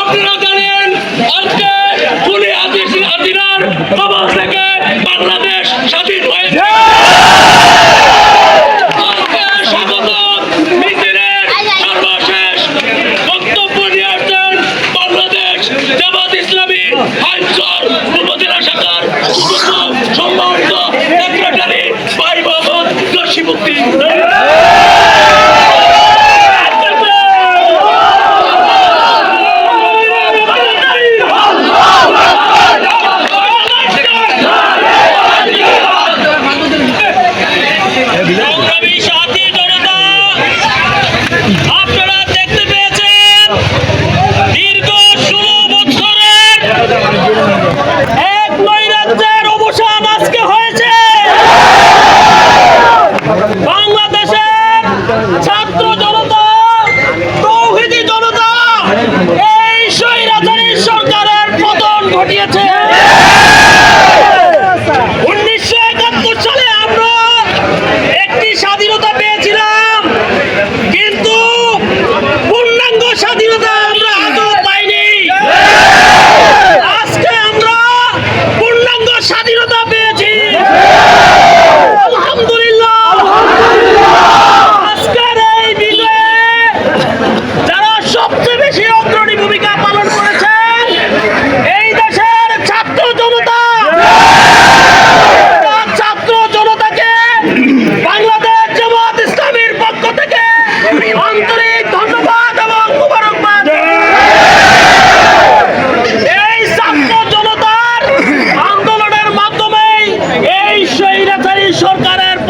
আপনারা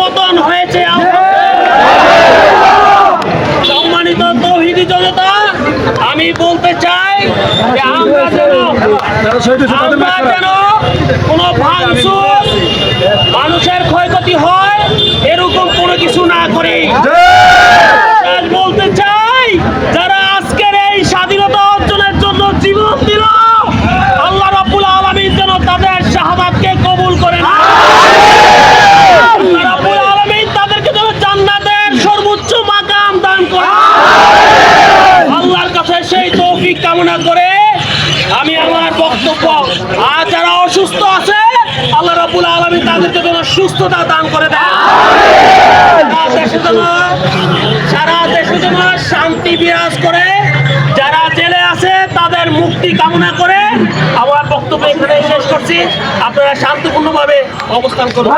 পতন হয়েছে সম্মানিত তৌহিদি জনতা, আমি বলতে চাই যেন আমরা যেন কোনো ভাঙচুর, মানুষের ক্ষয়ক্ষতি হয়, এরকম কোনো কিছু না করে। করে আমি আমার বক্তব্য, আর যারা অসুস্থ আছে, আল্লাহ রাবুল আলমী তাদেরকে যেন সুস্থতা দান করে দেন। সারা দেশে যেন শান্তি বিরাজ করে। যারা জেলে আছে, তাদের মুক্তি কামনা করে আমার বক্তব্য এখানে শেষ করছি। আপনারা শান্তিপূর্ণভাবে অবস্থান করুন।